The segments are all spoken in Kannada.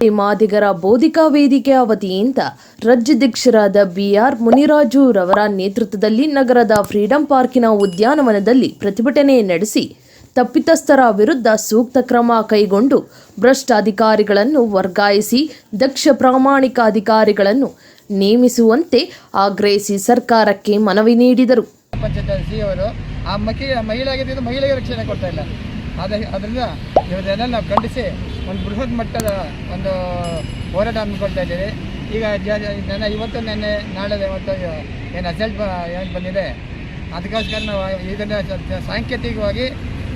ಮಾದಿಗರ ಬೋಧಿಕಾ ವೇದಿಕೆಯ ವತಿಯಿಂದ ರಾಜ್ಯಾಧ್ಯಕ್ಷರಾದ ಬಿಆರ್ ಮುನಿರಾಜು ರವರ ನೇತೃತ್ವದಲ್ಲಿ ನಗರದ ಫ್ರೀಡಂ ಪಾರ್ಕಿನ ಉದ್ಯಾನವನದಲ್ಲಿ ಪ್ರತಿಭಟನೆ ನಡೆಸಿ ತಪ್ಪಿತಸ್ಥರ ವಿರುದ್ಧ ಸೂಕ್ತ ಕ್ರಮ ಕೈಗೊಂಡು ಭ್ರಷ್ಟ ಅಧಿಕಾರಿಗಳನ್ನು ವರ್ಗಾಯಿಸಿ ದಕ್ಷ ಪ್ರಾಮಾಣಿಕ ಅಧಿಕಾರಿಗಳನ್ನು ನೇಮಿಸುವಂತೆ ಆಗ್ರಹಿಸಿ ಸರ್ಕಾರಕ್ಕೆ ಮನವಿ ನೀಡಿದರು. ಆ ಮಹಿಳೆಗೆ ರಕ್ಷಣೆ ಕೊಡ್ತಾ ಇಲ್ಲ. ಅದ ಅದರಿಂದ ಇವನ್ನೆಲ್ಲ ನಾವು ಖಂಡಿಸಿ ಒಂದು ಬೃಹತ್ ಮಟ್ಟದ ಒಂದು ಹೋರಾಟ ಹಮ್ಮಿಕೊಳ್ತಾ ಇದ್ದೀವಿ. ಈಗ ನನ್ನ ಇವತ್ತು ನೆನ್ನೆ, ನಾಳೆ ಇವತ್ತು ಏನು ರಿಸಲ್ಟ್ ಏನು ಬಂದಿದೆ. ಅದಕ್ಕೋಸ್ಕರ ನಾವು ಇದನ್ನು ಸಾಂಕೇತಿಕವಾಗಿ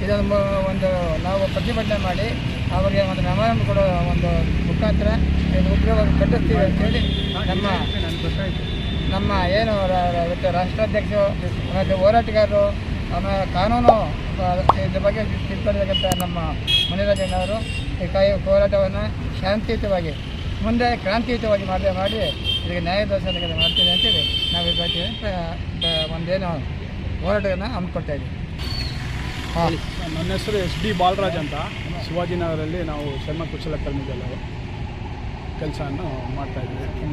ಇದೊಂದು ಒಂದು ನಾವು ಪ್ರತಿಭಟನೆ ಮಾಡಿ ಅವರಿಗೆ ಒಂದು ಮೆಮೊರಂ ಕೊಡೋ ಒಂದು ಮುಖಾಂತರ ಉಗ್ರವಾಗಿ ಖಂಡಿಸ್ತೀವಿ ಅಂತೇಳಿ ನಮ್ಮ ನಮ್ಮ ಏನು ರಾಷ್ಟ್ರಾಧ್ಯಕ್ಷರು ಮತ್ತು ಹೋರಾಟಗಾರರು ಆಮೇಲೆ ಕಾನೂನು ಇದ್ರ ಬಗ್ಗೆ ತಿಳ್ಕೊಂಡಿರ್ತಕ್ಕಂಥ ನಮ್ಮ ಮುನಿರಾಜಣ್ಣವರು ಈ ಕಾಯಿ ಹೋರಾಟವನ್ನು ಶಾಂತಿಯುತವಾಗಿ ಮುಂದೆ ಕ್ರಾಂತಿಯುತವಾಗಿ ಮಾಡಿ ಮಾಡಿ ಇದಕ್ಕೆ ನ್ಯಾಯ ದರ್ಶನ ಮಾಡ್ತೀವಿ ಅಂತೇಳಿ ನಾವು ಇದ್ರ ಬಗ್ಗೆ ಒಂದೇನು ಹೋರಾಟವನ್ನು ಹಮ್ಮಿಕೊಡ್ತಾ ಇದ್ದೀವಿ. ಹಾಂ. ನನ್ನ ಹೆಸರು ಎಸ್ ಡಿ ಬಾಲರಾಜ್ ಅಂತ. ಶಿವಾಜಿನಗರಲ್ಲಿ ನಾವು ಶರ್ಮ ಕುಶಲಕರ್ಮಿಗಳು ಕೆಲಸವನ್ನು ಮಾಡ್ತಾಯಿದ್ವಿ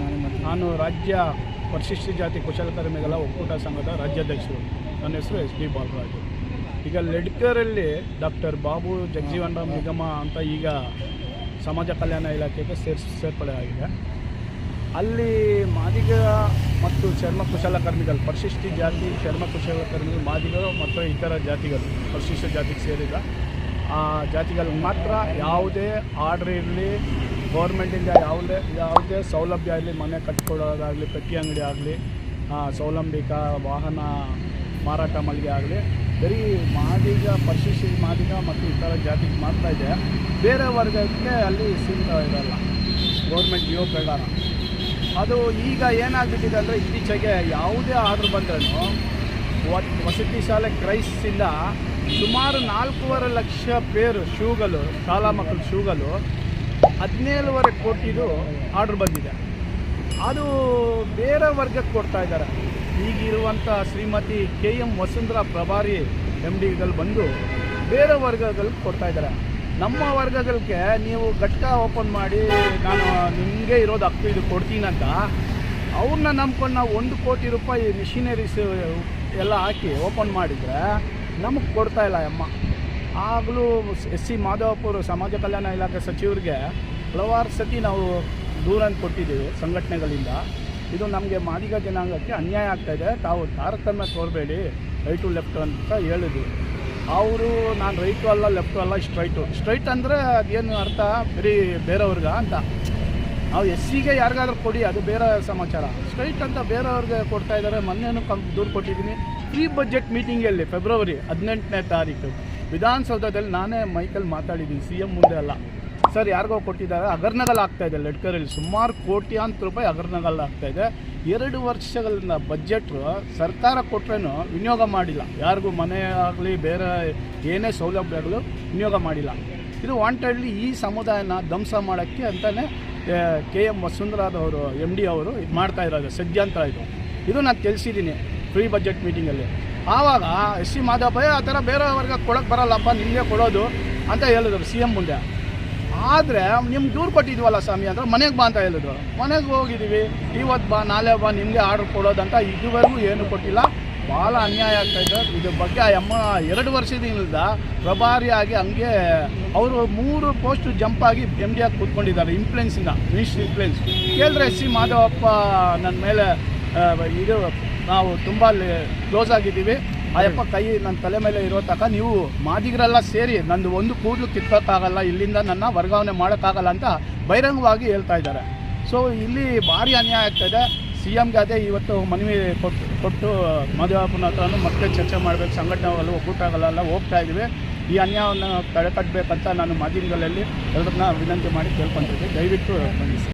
ನಾನು ರಾಜ್ಯ ಪರಿಶಿಷ್ಟ ಜಾತಿ ಕುಶಲಕರ್ಮಿಗಳ ಒಕ್ಕೂಟ ಸಂಘದ ರಾಜ್ಯಾಧ್ಯಕ್ಷರು. ನನ್ನ ಹೆಸರು ಎಸ್ ಡಿ ಬಾಲರಾಜು. ಈಗ ಲೆಡ್ಕರಲ್ಲಿ ಡಾಕ್ಟರ್ ಬಾಬು ಜಗಜೀವನ್ ರಾಮ್ ನಿಗಮ ಅಂತ ಈಗ ಸಮಾಜ ಕಲ್ಯಾಣ ಇಲಾಖೆಗೆ ಸೇರ್ ಸೇರ್ಪಡೆ ಆಗಿದೆ. ಅಲ್ಲಿ ಮಾದಿಗ ಮತ್ತು ಚರ್ಮ ಕುಶಲಕರ್ಮಿಗಳು ಪರಿಶಿಷ್ಟ ಜಾತಿ, ಚರ್ಮ ಕುಶಲಕರ್ಮಿಗಳು ಮಾದಿಗರು ಮತ್ತು ಇತರ ಜಾತಿಗಳು, ಪರಿಶಿಷ್ಟ ಜಾತಿಗೆ ಸೇರಿದ ಆ ಜಾತಿಗಳು ಮಾತ್ರ ಯಾವುದೇ ಆರ್ಡ್ರ್ ಇರಲಿ ಗೌರ್ಮೆಂಟಿಂದ ಯಾವುದೇ ಯಾವುದೇ ಸೌಲಭ್ಯ ಆಗಲಿ ಮನೆ ಕಟ್ಕೊಡೋದಾಗಲಿ ಪೆಟ್ಟಿ ಅಂಗಡಿ ಆಗಲಿ ಸೌಲಂಬಿಕ ವಾಹನ ಮಾರಾಟ ಮಳಿಗೆ ಆಗಲಿ, ಬರೀ ಮಾದಿಗ ಪರಿಶಿಷ್ಟ ಮಾದಿಗ ಮತ್ತು ಇತರ ಜಾತಿಗೆ ಮಾತ್ರ ಇದೆ. ಬೇರೆ ವರ್ಗಕ್ಕೆ ಅಲ್ಲಿ ಸೀಮಿತ ಇರಲ್ಲ. ಗೌರ್ಮೆಂಟ್ ಯೋ ಪ್ರಕಾರ. ಅದು ಈಗ ಏನಾಗ್ಬಿಟ್ಟಿದೆ ಅಂದರೆ ಇತ್ತೀಚೆಗೆ ಯಾವುದೇ ಆರ್ಡ್ರ್ ಬಂದ್ರೂ ವಸತಿ ಶಾಲೆ ಕ್ರೈಸಿಂದ ಸುಮಾರು ನಾಲ್ಕೂವರೆ ಲಕ್ಷ ಪೇರು ಶೂಗಳು, ಶಾಲಾ ಮಕ್ಕಳ ಶೂಗಳು ಹದಿನೇಳುವರೆ ಕೋಟಿದು ಆರ್ಡ್ರ್ ಬಂದಿದೆ. ಅದು ಬೇರೆ ವರ್ಗಕ್ಕೆ ಕೊಡ್ತಾ ಇದ್ದಾರೆ. ಈಗಿರುವಂಥ ಶ್ರೀಮತಿ ಕೆ ಎಂ ವಸುಂಧರಾ ಪ್ರಭಾರಿ ಎಂ ಡಿಗಳು ಬಂದು ಬೇರೆ ವರ್ಗಗಳಿಗೆ ಕೊಡ್ತಾ ಇದ್ದಾರೆ. ನಮ್ಮ ವರ್ಗಗಳಿಗೆ ನೀವು ಘಟ್ಟ ಓಪನ್ ಮಾಡಿ, ನಾನು ನಿಮಗೆ ಇರೋದು ಹಕ್ಕು, ಇದು ಕೊಡ್ತೀನಂತ ಅವ್ರನ್ನ ನಂಬ್ಕೊಂಡು ನಾವು ಒಂದು ಕೋಟಿ ರೂಪಾಯಿ ಮಿಷಿನರೀಸ್ ಎಲ್ಲ ಹಾಕಿ ಓಪನ್ ಮಾಡಿದರೆ ನಮಗೆ ಕೊಡ್ತಾ ಇಲ್ಲ ಅಮ್ಮ. ಆಗಲೂ ಎಸ್ ಸಿ ಮಾಧವಪುರ ಸಮಾಜ ಕಲ್ಯಾಣ ಇಲಾಖೆ ಸಚಿವರಿಗೆ ಹಲವಾರು ಸತಿ ನಾವು ದೂರನ್ನು ಕೊಟ್ಟಿದ್ದೀವಿ ಸಂಘಟನೆಗಳಿಂದ. ಇದು ನಮಗೆ ಮಾದಿಗ ಜನಾಂಗಕ್ಕೆ ಅನ್ಯಾಯ ಆಗ್ತಾಯಿದೆ ತಾವು ತಾರತಮ್ಯ ತೋರಬೇಡಿ. ರೈಟು ಲೆಫ್ಟ್ ಅಂತ ಹೇಳಿದ್ವಿ ಅವರು ನಾನು ರೈಟು ಅಲ್ಲ ಲೆಫ್ಟು ಅಲ್ಲ ಸ್ಟ್ರೈಟು ಸ್ಟ್ರೈಟ್ ಅಂದರೆ ಅದೇನು ಅರ್ಥ? ಬರೀ ಬೇರೆಯವ್ರಿಗೆ ಅಂತ. ನಾವು ಎಸ್ ಸಿಗೆ ಯಾರಿಗಾದ್ರೂ ಕೊಡಿ, ಅದು ಬೇರೆ ಸಮಾಚಾರ. ಸ್ಟ್ರೈಟ್ ಅಂತ ಬೇರೆಯವ್ರಿಗೆ ಕೊಡ್ತಾ ಇದ್ದಾರೆ. ಮೊನ್ನೆನೂ ಕಂ, ದೂರು ಕೊಟ್ಟಿದ್ದೀನಿ. ಪ್ರೀ ಬಜೆಟ್ ಮೀಟಿಂಗಲ್ಲಿ ಫೆಬ್ರವರಿ ಹದಿನೆಂಟನೇ ತಾರೀಕು. ವಿಧಾನಸೌಧದಲ್ಲಿ ನಾನೇ ಮೈಕಲ್ಲಿ ಮಾತಾಡಿದ್ದೀನಿ. ಸಿ ಎಂ ಮುಂದೆ ಅಲ್ಲ. ಸರ್, ಯಾರಿಗೋ ಕೊಟ್ಟಿದ್ದಾರೆ. ಅಗರ್ನಗಲ್ ಆಗ್ತಾ ಇದೆ, ಲೆಡ್ಕರಲ್ಲಿ ಸುಮಾರು ಕೋಟ್ಯಾಂತರ ರೂಪಾಯಿ ಅಗರ್ನಗಲ್ ಆಗ್ತಾ ಇದೆ. ಎರಡು ವರ್ಷಗಳಿಂದ ಬಜೆಟ್ ಸರ್ಕಾರ ಕೊಟ್ರೇನು ವಿನಿಯೋಗ ಮಾಡಿಲ್ಲ. ಯಾರಿಗೂ ಮನೆ ಆಗಲಿ, ಬೇರೆ ಏನೇ ಸೌಲಭ್ಯಗಳು ವಿನಿಯೋಗ ಮಾಡಿಲ್ಲ. ಇದು ವಾಂಟೆಡ್ಲಿ ಈ ಸಮುದಾಯನ ಧ್ವಂಸ ಮಾಡೋಕ್ಕೆ ಅಂತಲೇ ಕೆ ಎಂ ವಸುಂಧರಾದವರು ಎಂ ಡಿ ಅವರು ಇದು ಮಾಡ್ತಾ ಇರೋದು ಸದ್ಯಾಂತರ ಇದು. ಇದು ನಾನು ತಿಳಿಸಿದ್ದೀನಿ ಫ್ರೀ ಬಜೆಟ್ ಮೀಟಿಂಗಲ್ಲಿ ಆವಾಗ ಎಸ್ ಸಿ ಮಾಧವಯ್ಯ ಆ ಥರ ಬೇರೆ ವರ್ಗಕ್ಕೆ ಕೊಡೋಕ್ಕೆ ಬರಲ್ಲಪ್ಪ, ನಿಮಗೆ ಕೊಡೋದು ಅಂತ ಹೇಳಿದ್ರು ಸಿ ಎಂ ಮುಂದೆ. ಆದರೆ ನಿಮ್ಗೆ ದೂರು ಕೊಟ್ಟಿದ್ವಲ್ಲ ಸ್ವಾಮಿ ಅಂದ್ರೆ ಮನೆಗೆ ಬಾ ಅಂತ ಹೇಳಿದ್ರು. ಮನೆಗೆ ಹೋಗಿದ್ದೀವಿ ಇವತ್ತು ಬಾ, ನಾಳೆ ಬಾ, ನಿಮಗೆ ಆರ್ಡ್ರ್ ಕೊಡೋದಂತ ಇದುವರೆಗೂ ಏನು ಕೊಟ್ಟಿಲ್ಲ. ಭಾಳ ಅನ್ಯಾಯ ಆಗ್ತಾಯಿದೆ ಇದ್ರ ಬಗ್ಗೆ ಆ ಅಮ್ಮ ಎರಡು ವರ್ಷದಿಂದ ಪ್ರಭಾರಿಯಾಗಿ ಹಂಗೆ ಅವರು ಮೂರು ಪೋಸ್ಟ್ ಜಂಪ್ ಆಗಿ ಎಂ ಡಿ ಆಗಿ ಕೂತ್ಕೊಂಡಿದ್ದಾರೆ ಇನ್ಫ್ಲುಯೆನ್ಸಿಂದ ಮಿನಿಸ್ಟ್ರ್ ಇನ್ಫ್ಲುಯೆನ್ಸ್ ಕೇಳಿದ್ರೆ ಎಸ್ ಸಿ ಮಾಧವಪ್ಪ ನನ್ನ ಮೇಲೆ ಇದು ನಾವು ತುಂಬ ಕ್ಲೋಸ್ ಆಗಿದ್ದೀವಿ. ಆ ಯಪ್ಪ ಕೈ ನನ್ನ ತಲೆ ಮೇಲೆ ಇರೋ ತಕ ನೀವು ಮಾದಿಗರೆಲ್ಲ ಸೇರಿ ನಂದು ಒಂದು ಕೂದಲು ಕಿತ್ತೋಕ್ಕಾಗಲ್ಲ ಇಲ್ಲಿಂದ ನನ್ನ ವರ್ಗಾವಣೆ ಮಾಡೋಕ್ಕಾಗಲ್ಲ ಅಂತ ಬಹಿರಂಗವಾಗಿ ಹೇಳ್ತಾ ಇದ್ದಾರೆ. ಸೊ ಇಲ್ಲಿ ಭಾರಿ ಅನ್ಯಾಯ ಆಗ್ತಾಯಿದೆ ಸಿ ಎಮ್ಗೆ ಅದೇ ಇವತ್ತು ಮನವಿ ಕೊಟ್ಟು ಕೊಟ್ಟು ಮದುವೆಪ್ಪನ ಹತ್ರನೂ ಮತ್ತೆ ಚರ್ಚೆ ಮಾಡಬೇಕು. ಸಂಘಟನೆಗಳು ಒಕ್ಕೂಟಗಳೆಲ್ಲ ಹೋಗ್ತಾ ಇದ್ದೀವಿ. ಈ ಅನ್ಯಾಯವನ್ನು ತಡೆಗಟ್ಟಬೇಕಂತ ನಾನು ಮಾಧ್ಯಮಗಳಲ್ಲಿ ಎಲ್ಲರನ್ನ ವಿನಂತಿ ಮಾಡಿ ಕೇಳ್ಕೊತಿದ್ದೆ. ದಯವಿಟ್ಟು ಬಂದಿಸಿ